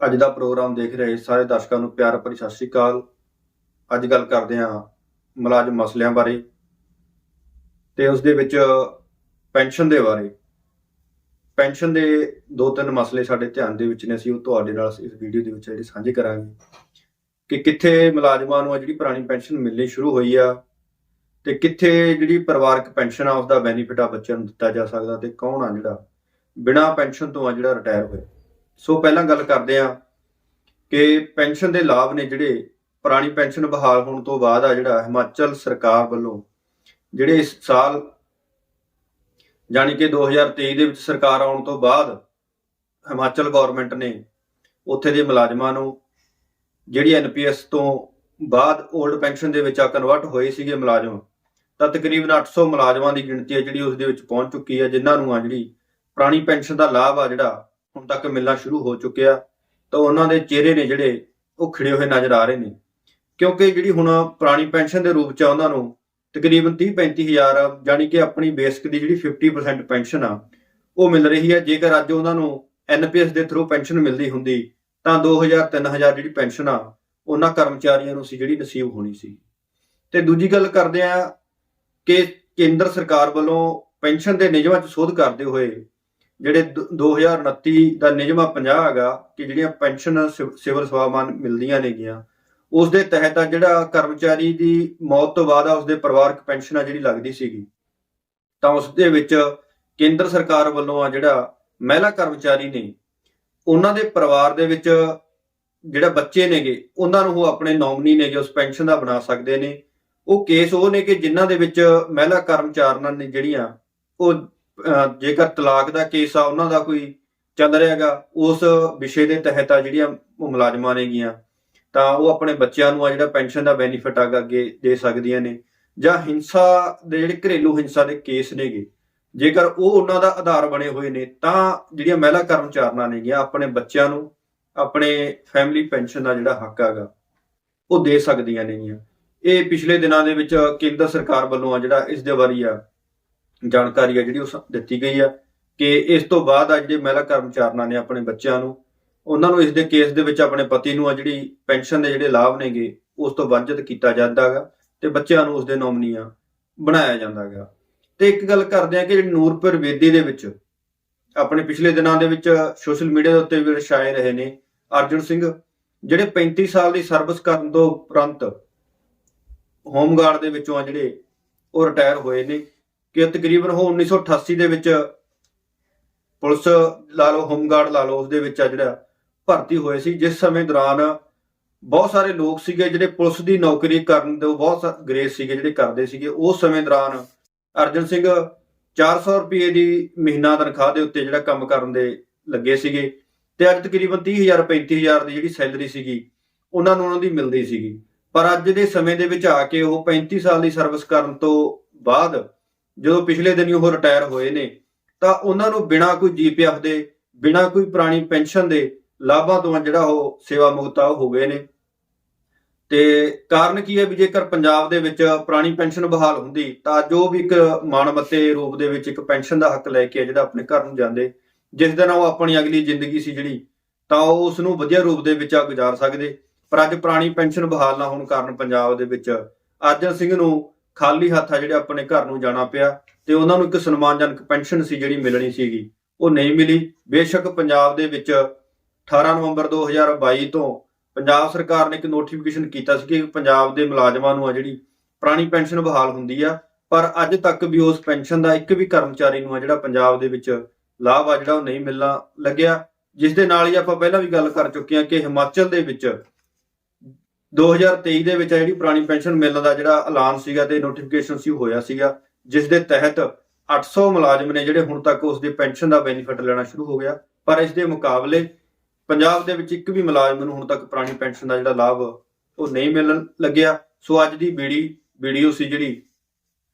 ਅੱਜ ਦਾ ਪ੍ਰੋਗਰਾਮ ਦੇਖ ਰਹੇ ਸਾਰੇ ਦਰਸ਼ਕਾਂ ਨੂੰ ਪਿਆਰ ਭਰੀ ਸਤਿ ਸ੍ਰੀ ਅਕਾਲ। ਅੱਜ ਗੱਲ ਕਰਦੇ ਹਾਂ ਮੁਲਾਜ਼ਮ ਮਸਲਿਆਂ ਬਾਰੇ ਤੇ ਉਸ ਦੇ ਵਿੱਚ ਪੈਨਸ਼ਨ ਦੇ ਬਾਰੇ। ਪੈਨਸ਼ਨ ਦੇ ਦੋ ਤਿੰਨ ਮਸਲੇ ਸਾਡੇ ਧਿਆਨ ਦੇ ਵਿੱਚ ਨੇ, ਅਸੀਂ ਉਹ ਤੁਹਾਡੇ ਨਾਲ ਇਸ ਵੀਡੀਓ ਦੇ ਵਿੱਚ ਜਿਹੜੀ ਸਾਂਝੇ ਕਰਾਂਗੇ। ਕਿ ਕਿੱਥੇ ਮੁਲਾਜ਼ਮਾਂ ਨੂੰ ਜਿਹੜੀ ਪੁਰਾਣੀ ਪੈਨਸ਼ਨ ਮਿਲਣੀ ਸ਼ੁਰੂ ਹੋਈ ਆ ਤੇ ਕਿੱਥੇ ਜਿਹੜੀ ਪਰਿਵਾਰਕ ਪੈਨਸ਼ਨ ਆ, ਉਸ ਦਾ ਬੈਨੀਫਿਟ ਆ ਬੱਚਿਆਂ ਨੂੰ ਦਿੱਤਾ ਜਾ ਸਕਦਾ ਤੇ ਕੌਣ ਆ ਜਿਹੜਾ ਬਿਨਾਂ ਪੈਨਸ਼ਨ ਤੋਂ ਆ ਜਿਹੜਾ ਰਿਟਾਇਰ ਹੋਇਆ। ਸੋ ਪਹਿਲਾਂ ਗੱਲ ਕਰਦੇ ਆ ਕਿ ਪੈਨਸ਼ਨ ਦੇ ਲਾਭ ਨੇ ਜਿਹੜੇ ਪੁਰਾਣੀ ਪੈਨਸ਼ਨ ਬਹਾਲ ਹੋਣ ਤੋਂ ਬਾਅਦ ਆ ਜਿਹੜਾ ਹਿਮਾਚਲ ਸਰਕਾਰ ਵੱਲੋਂ ਜਿਹੜੇ ਇਸ ਸਾਲ ਜਾਣੀ ਕਿ 2023 ਦੇ ਵਿੱਚ ਸਰਕਾਰ ਆਉਣ ਤੋਂ ਬਾਅਦ ਹਿਮਾਚਲ ਗਵਰਨਮੈਂਟ ਨੇ ਉੱਥੇ ਦੇ ਮੁਲਾਜ਼ਮਾਂ ਨੂੰ ਜਿਹੜੀ ਐਨਪੀਐਸ ਤੋਂ ਬਾਅਦ 올ਡ ਪੈਨਸ਼ਨ ਦੇ ਵਿੱਚ ਆ ਕਨਵਰਟ ਹੋਏ ਸੀਗੇ ਮੁਲਾਜ਼ਮ, ਤਾਂ ਤਕਰੀਬਨ 800 ਮੁਲਾਜ਼ਮਾਂ ਦੀ ਗਿਣਤੀ ਹੈ ਜਿਹੜੀ ਉਸ ਦੇ ਵਿੱਚ ਪਹੁੰਚ ਚੁੱਕੀ ਹੈ, ਜਿਨ੍ਹਾਂ ਨੂੰ ਆ ਜਿਹੜੀ ਪੁਰਾਣੀ ਪੈਨਸ਼ਨ ਦਾ ਲਾਭ ਆ ਜਿਹੜਾ ਹੁਣ ਤੱਕ ਮਿਲਣਾ ਸ਼ੁਰੂ ਹੋ ਚੁੱਕਿਆ, ਤਾਂ ਉਹਨਾਂ ਦੇ ਚਿਹਰੇ ਨੇ ਜਿਹੜੇ ਉਹ ਖਿੜੇ ਹੋਏ ਨਜ਼ਰ ਆ ਰਹੇ ਨੇ। ਕਿਉਂਕਿ ਜਿਹੜੀ ਹੁਣ ਪੁਰਾਣੀ ਪੈਨਸ਼ਨ ਦੇ ਰੂਪ ਚ ਉਹਨਾਂ ਨੂੰ, ਤਕਰੀਬਨ 30 35000 ਜਾਨੀ ਕਿ ਆਪਣੀ ਬੇਸਿਕ ਦੀ ਜਿਹੜੀ 50% ਪੈਨਸ਼ਨ ਆ, ਉਹ ਮਿਲ ਰਹੀ ਹੈ। ਜੇਕਰ ਅੱਜ ਉਹਨਾਂ ਨੂੰ ਐਨਪੀਐਸ ਦੇ ਥਰੂ ਪੈਨਸ਼ਨ ਮਿਲਦੀ ਹੁੰਦੀ, ਤਾਂ 2000 3000 ਜਿਹੜੀ ਪੈਨਸ਼ਨ ਆ, ਉਹਨਾਂ ਕਰਮਚਾਰੀਆਂ ਨੂੰ ਸੀ ਜਿਹੜੀ ਨਸੀਬ ਹੋਣੀ ਸੀ। ਤੇ ਦੂਜੀ ਗੱਲ ਕਰਦੇ ਆ ਕਿ ਕੇਂਦਰ ਸਰਕਾਰ ਵੱਲੋਂ ਪੈਨਸ਼ਨ ਦੇ ਨਿਯਮਾਂ 'ਚ ਸੋਧ ਕਰਦੇ ਹੋਏ ਜਿਹੜੇ ਦ- 2029 ਦਾ ਨਿਯਮ ਆ 50 ਹੈਗਾ ਕਿ ਜਿਹੜੀਆਂ ਪੈਨਸ਼ਨ ਸਿਵਲ ਸੇਵਾਵਾਂ ਮਿਲਦੀਆਂ ਨੇਗੀਆਂ ਉਸ ਦੇ ਤਹਿਤ ਆ ਜਿਹੜਾ ਕਰਮਚਾਰੀ ਦੀ ਮੌਤ ਤੋਂ ਬਾਅਦ ਆ ਉਸਦੇ ਪਰਿਵਾਰਕ ਪੈਨਸ਼ਨ ਆ ਜਿਹੜੀ ਲੱਗਦੀ ਸੀਗੀ, ਤਾਂ ਉਸ ਦੇ ਵਿੱਚ ਕੇਂਦਰ ਸਰਕਾਰ ਵੱਲੋਂ ਆ ਜਿਹੜਾ ਮਹਿਲਾ ਕਰਮਚਾਰੀ ਨੇ, ਉਹਨਾਂ ਦੇ ਪਰਿਵਾਰ ਦੇ ਵਿੱਚ ਜਿਹੜਾ ਬੱਚੇ ਨੇਗੇ, ਉਹਨਾਂ ਨੂੰ ਉਹ ਆਪਣੇ ਨੋਮਨੀ ਨੇਗੇ, ਉਸ ਪੈਨਸ਼ਨ ਦਾ ਬਣਾ ਸਕਦੇ ਨੇ। ਉਹ ਕੇਸ ਉਹ ਨੇ ਕਿ ਜਿਨ੍ਹਾਂ ਦੇ ਵਿੱਚ ਮਹਿਲਾ ਕਰਮਚਾਰੀਆਂ ਨੇ ਜਿਹੜੀਆਂ, ਉਹ ਜੇਕਰ ਤਲਾਕ ਦਾ ਕੇਸ ਆ, ਉਹਨਾਂ ਦਾ ਕੋਈ ਚੱਲ ਰਿਹਾਗਾ ਉਸ ਵਿਸ਼ੇ ਦੇ ਤਹਿਤ ਆ ਜਿਹੜੀਆਂ ਉਹ ਮੁਲਾਜ਼ਮਾਂ ਨੇਗੀਆਂ, ਤਾਂ ਉਹ ਆਪਣੇ ਬੱਚਿਆਂ ਨੂੰ ਆ ਜਿਹੜਾ ਪੈਨਸ਼ਨ ਦਾ ਬੈਨੀਫਿਟ ਆ ਅੱਗੇ ਦੇ ਸਕਦੀਆਂ ਨੇ। ਜਾਂ ਹਿੰਸਾ ਦੇ ਜਿਹੜੇ ਘਰੇਲੂ ਹਿੰਸਾ ਦੇ ਕੇਸ ਨੇਗੇ, ਜੇਕਰ ਉਹ ਉਹਨਾਂ ਦਾ ਆਧਾਰ ਬਣੇ ਹੋਏ ਨੇ, ਤਾਂ ਜਿਹੜੀਆਂ ਮਹਿਲਾ ਕਰਮਚਾਰੀਆਂ ਨੇਗੀਆਂ, ਆਪਣੇ ਬੱਚਿਆਂ ਨੂੰ ਆਪਣੇ ਫੈਮਿਲੀ ਪੈਨਸ਼ਨ ਦਾ ਜਿਹੜਾ ਹੱਕ ਹੈਗਾ, ਉਹ ਦੇ ਸਕਦੀਆਂ ਨੇਗੀਆਂ। ਇਹ ਪਿਛਲੇ ਦਿਨਾਂ ਦੇ ਵਿੱਚ ਕੇਂਦਰ ਸਰਕਾਰ ਵੱਲੋਂ ਆ ਜਿਹੜਾ ਇਸ ਦੇ ਬਾਰੇ ਆ ਜਾਣਕਾਰੀ ਆ ਜਿਹੜੀ ਉਹ ਦਿੱਤੀ ਗਈ ਆ ਕਿ ਇਸ ਤੋਂ ਬਾਅਦ ਆ ਜਿਹੜੇ ਮਹਿਲਾ ਕਰਮਚਾਰੀਆਂ ਨੇ ਆਪਣੇ ਬੱਚਿਆਂ ਨੂੰ, ਉਹਨਾਂ ਨੂੰ ਇਸ ਦੇ ਕੇਸ ਦੇ ਵਿੱਚ ਆਪਣੇ ਪਤੀ ਨੂੰ ਆ ਜਿਹੜੀ ਪੈਨਸ਼ਨ ਦੇ ਜਿਹੜੇ ਲਾਭ ਨੇਗੇ, ਉਸ ਤੋਂ ਵੰਚਿਤ ਕੀਤਾ ਜਾਂਦਾਗਾ ਤੇ ਬੱਚਿਆਂ ਨੂੰ ਉਸ ਦੇ ਨੋਮਨੀਆਂ ਬਣਾਇਆ ਜਾਂਦਾਗਾ ਤੇ ਇੱਕ ਗੱਲ ਕਰਦੇ ਆ ਕਿ ਜਿਹੜੀ ਨੂਰਪੁਰ ਵੇਦੀ ਦੇ ਵਿੱਚ, ਆਪਣੇ ਪਿਛਲੇ ਦਿਨਾਂ ਦੇ ਵਿੱਚ ਸੋਸ਼ਲ ਮੀਡੀਆ ਦੇ ਉੱਤੇ ਵੀ ਛਾਏ ਰਹੇ ਨੇ ਅਰਜੁਨ ਸਿੰਘ, ਜਿਹੜੇ 35 ਸਾਲ ਦੀ ਸਰਵਿਸ ਕਰਨ ਤੋਂ ਉਪਰੰਤ ਹੋਮਗਾਰਡ ਦੇ ਵਿੱਚੋਂ ਆ ਜਿਹੜੇ ਉਹ ਰਿਟਾਇਰ ਹੋਏ ਨੇ। ਕਿ ਤਕਰੀਬਨ ਉਹ 1988 ਦੇ ਵਿੱਚ ਪੁਲਿਸ ਲਾ ਲਓ, ਹੋਮਗਾਰਡ ਲਾ ਲਓ ਉਸ ਦੇ ਵਿੱਚ ਆ ਜਿਹੜਾ ਭਰਤੀ ਹੋਏ ਸੀ। ਜਿਸ ਸਮੇਂ ਦੌਰਾਨ ਬਹੁਤ ਸਾਰੇ ਲੋਕ ਸੀਗੇ ਜਿਹੜੇ ਪੁਲਿਸ ਦੀ ਨੌਕਰੀ ਕਰਨ ਦੇ ਬਹੁਤ ਗ੍ਰੇਸ ਸੀਗੇ, ਜਿਹੜੇ ਕਰਦੇ ਸੀਗੇ। ਉਸ ਸਮੇਂ ਦੌਰਾਨ ਅਰਜਨ ਸਿੰਘ 400 ਰੁਪਏ ਦੀ ਮਹੀਨਾ ਤਨਖਾਹ ਦੇ ਉੱਤੇ ਜਿਹੜਾ ਕੰਮ ਕਰਨ ਦੇ ਲੱਗੇ ਸੀਗੇ ਤੇ ਅੱਜ ਤਕਰੀਬਨ 30000 35000 ਦੀ ਜਿਹੜੀ ਸੈਲਰੀ ਸੀਗੀ, ਉਹਨਾਂ ਨੂੰ ਉਹਨਾਂ ਦੀ ਮਿਲਦੀ ਸੀਗੀ। ਪਰ ਅੱਜ ਦੇ ਸਮੇਂ ਦੇ ਵਿੱਚ ਆ ਕੇ ਉਹ 35 ਸਾਲ ਦੀ ਸਰਵਿਸ ਕਰਨ ਤੋਂ ਬਾਅਦ ਜਦੋਂ ਪਿਛਲੇ ਦਿਨੀ ਉਹ ਰਿਟਾਇਰ ਹੋਏ ਨੇ, ਤਾਂ ਉਹਨਾਂ ਨੂੰ ਬਿਨਾਂ ਕੋਈ ਜੀਪੀਐਫ ਦੇ, ਬਿਨਾਂ ਕੋਈ ਪੁਰਾਣੀ ਪੈਨਸ਼ਨ ਦੇ ਲਾਭਾਂ ਤੋਂ ਜਿਹੜਾ ਉਹ ਸੇਵਾ ਮੁਕਤਾ ਹੋ ਗਏ ਨੇ। ਤੇ ਕਾਰਨ ਕੀ ਹੈ ਵੀ ਜੇਕਰ ਪੰਜਾਬ ਦੇ ਵਿੱਚ ਪੁਰਾਣੀ ਪੈਨਸ਼ਨ ਬਹਾਲ ਹੁੰਦੀ, ਤਾਂ ਜੋ ਵੀ ਇੱਕ ਮਾਨਵਤੇ ਰੂਪ ਦੇ ਵਿੱਚ ਇੱਕ ਪੈਨਸ਼ਨ ਦਾ ਹੱਕ ਲੈ ਕੇ ਜਿਹੜਾ ਆਪਣੇ ਘਰ ਨੂੰ ਜਾਂਦੇ, ਜਿਸ ਦਿਨ ਉਹ ਆਪਣੀ ਅਗਲੀ ਜ਼ਿੰਦਗੀ ਸੀ ਜਿਹੜੀ, ਤਾਂ ਉਹ ਉਸ ਨੂੰ ਵਧੀਆ ਰੂਪ ਦੇ ਵਿੱਚ ਗੁਜ਼ਾਰ ਸਕਦੇ। ਪਰ ਅੱਜ ਪੁਰਾਣੀ ਪੈਨਸ਼ਨ ਬਹਾਲ ਨਾ ਹੋਣ ਕਾਰਨ ਪੰਜਾਬ ਦੇ ਵਿੱਚ ਅਰਜਨ ਸਿੰਘ ਨੂੰ ਖਾਲੀ ਹੱਥ ਆ ਜਿਹੜੇ ਆਪਣੇ ਘਰ ਨੂੰ ਜਾਣਾ ਪਿਆ ਤੇ ਉਹਨਾਂ ਨੂੰ ਇੱਕ ਸਨਮਾਨਜਨਕ ਪੈਨਸ਼ਨ ਸੀ ਜਿਹੜੀ ਮਿਲਣੀ ਸੀਗੀ। ਉਹ ਨਹੀਂ ਮਿਲੀ। ਬੇਸ਼ੱਕ ਪੰਜਾਬ ਦੇ ਵਿੱਚ 18 ਨਵੰਬਰ 2022 ਤੋਂ ਪੰਜਾਬ ਸਰਕਾਰ ਨੇ ਇੱਕ ਨੋਟੀਫਿਕੇਸ਼ਨ ਕੀਤਾ ਸੀ ਕਿ ਪੰਜਾਬ ਦੇ ਮੁਲਾਜ਼ਮਾਂ ਨੂੰ ਆ ਜਿਹੜੀ ਪੁਰਾਣੀ ਪੈਨਸ਼ਨ ਬਹਾਲ ਹੁੰਦੀ ਆ, ਪਰ ਅੱਜ ਤੱਕ ਵੀ ਉਸ ਪੈਨਸ਼ਨ ਦਾ ਇੱਕ ਵੀ ਕਰਮਚਾਰੀ ਨੂੰ ਆ ਜਿਹੜਾ ਪੰਜਾਬ ਦੇ ਵਿੱਚ ਲਾਭ ਆ ਜਿਹੜਾ ਉਹ ਨਹੀਂ ਮਿਲਣਾ ਲੱਗਿਆ। ਜਿਸ ਦੇ ਨਾਲ ਹੀ ਆਪਾਂ ਪਹਿਲਾਂ ਵੀ ਗੱਲ ਕਰ ਚੁੱਕੇ ਹਾਂ ਕਿ ਹਿਮਾਚਲ ਦੇ ਵਿੱਚ 2023 ਦੇ ਵਿੱਚ ਜਿਹੜੀ ਪੁਰਾਣੀ ਪੈਨਸ਼ਨ ਮਿਲਣ ਦਾ ਜਿਹੜਾ ਐਲਾਨ ਸੀਗਾ ਤੇ ਨੋਟੀਫਿਕੇਸ਼ਨ ਸੀ, ਉਹ ਹੋਇਆ ਸੀਗਾ, ਜਿਸ ਦੇ ਤਹਿਤ 800 ਮੁਲਾਜ਼ਮ ਨੇ ਜਿਹੜੇ ਹੁਣ ਤੱਕ ਉਸ ਦੀ ਪੈਨਸ਼ਨ ਦਾ ਬੈਨੀਫਿਟ ਲੈਣਾ ਸ਼ੁਰੂ ਹੋ ਗਿਆ। ਪਰ ਇਸ ਦੇ ਮੁਕਾਬਲੇ ਪੰਜਾਬ ਦੇ ਵਿੱਚ ਇੱਕ ਵੀ ਮੁਲਾਜ਼ਮ ਨੂੰ ਹੁਣ ਤੱਕ ਪੁਰਾਣੀ ਪੈਨਸ਼ਨ ਦਾ ਜਿਹੜਾ ਲਾਭ ਉਹ ਨਹੀਂ ਮਿਲਣ ਲੱਗਿਆ। ਸੋ ਅੱਜ ਦੀ ਬੀੜੀ ਵੀਡੀਓ ਸੀ ਜਿਹੜੀ,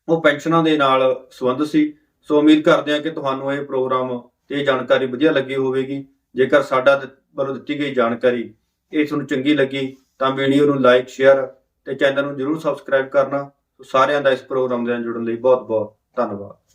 ਉਹ ਪੈਨਸ਼ਨਾਂ ਦੇ ਨਾਲ ਸੰਬੰਧ ਸੀ। ਸੋ ਉਮੀਦ ਕਰਦੇ ਹਾਂ ਕਿ ਤੁਹਾਨੂੰ ਇਹ ਪ੍ਰੋਗਰਾਮ ਤੇ ਜਾਣਕਾਰੀ ਵਧੀਆ ਲੱਗੀ ਹੋਵੇਗੀ। ਜੇਕਰ ਸਾਡਾ ਵੱਲੋਂ ਦਿੱਤੀ ਗਈ ਜਾਣਕਾਰੀ ਇਹ ਤੁਹਾਨੂੰ ਚੰਗੀ ਲੱਗੀ ਤਾਂ ਵੀਡੀਓ ਨੂੰ ਲਾਈਕ, ਸ਼ੇਅਰ ਤੇ ਚੈਨਲ ਨੂੰ ਜਰੂਰ ਸਬਸਕ੍ਰਾਈਬ ਕਰਨਾ। ਸਾਰਿਆਂ ਦਾ ਇਸ ਪ੍ਰੋਗਰਾਮ ਦੇ ਨਾਲ ਜੁੜਨ ਲਈ ਬਹੁਤ ਬਹੁਤ ਧੰਨਵਾਦ।